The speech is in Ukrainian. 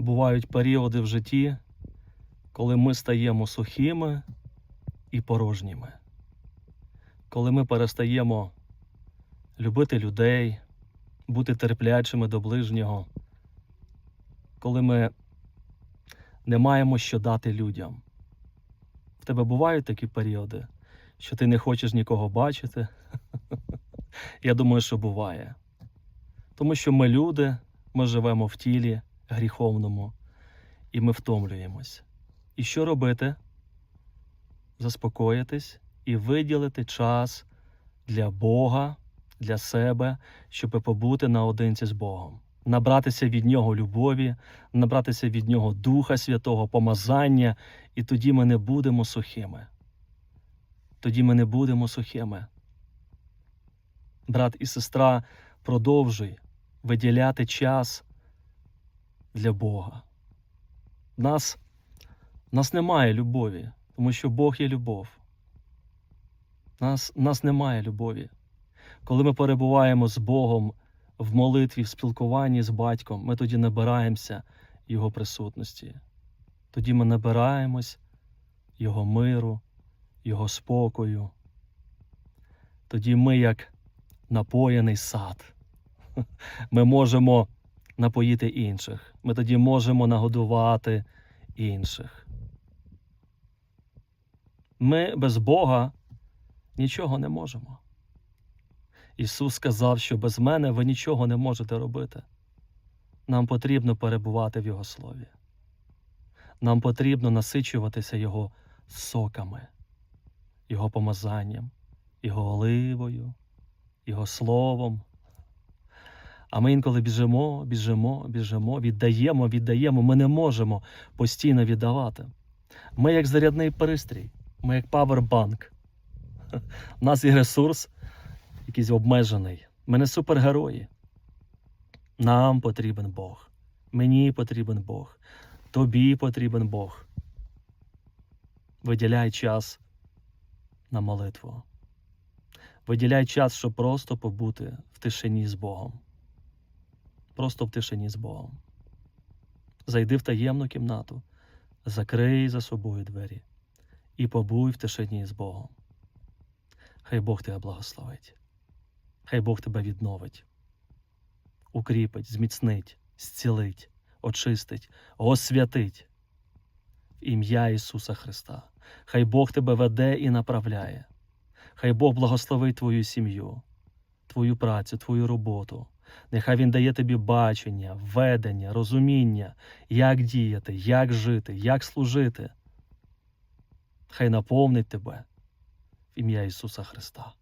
бувають періоди в житті, коли ми стаємо сухими і порожніми, коли ми перестаємо любити людей, бути терплячими до ближнього, коли ми не маємо що дати людям. В тебе бувають такі періоди, що ти не хочеш нікого бачити? Я думаю, що буває. Тому що ми люди, ми живемо в тілі гріховному, і ми втомлюємось. І що робити? Заспокоїтись і виділити час для Бога, для себе, щоб побути наодинці з Богом, набратися від Нього любові, набратися від Нього Духа Святого, помазання, і тоді ми не будемо сухими. Тоді ми не будемо сухими. Брат і сестра, продовжуй виділяти час для Бога. Нас, нас немає любові, тому що Бог є любов. Нас, нас немає любові. Коли ми перебуваємо з Богом в молитві, в спілкуванні з батьком, ми тоді набираємося Його присутності. Тоді ми набираємось Його миру, Його спокою. Тоді ми, як напоєний сад, ми можемо напоїти інших. Ми тоді можемо нагодувати інших. Ми без Бога нічого не можемо. Ісус сказав, що без мене ви нічого не можете робити. Нам потрібно перебувати в Його Слові. Нам потрібно насичуватися Його соками, Його помазанням, Його оливою, Його словом. А ми інколи біжимо, біжимо, біжимо, віддаємо, віддаємо. Ми не можемо постійно віддавати. Ми як зарядний пристрій, ми як павербанк. У нас є ресурс, якийсь обмежений. Ми не супергерої. Нам потрібен Бог. Мені потрібен Бог. Тобі потрібен Бог. Виділяй час на молитву. Виділяй час, щоб просто побути в тишині з Богом. Просто в тишині з Богом. Зайди в таємну кімнату, закрий за собою двері і побуй в тишині з Богом. Хай Бог тебе благословить. Хай Бог тебе відновить, укріпить, зміцнить, зцілить, очистить, освятить в ім'я Ісуса Христа. Хай Бог тебе веде і направляє. Хай Бог благословить твою сім'ю, твою працю, твою роботу. Нехай Він дає тобі бачення, ведення, розуміння, як діяти, як жити, як служити. Хай наповнить тебе в ім'я Ісуса Христа.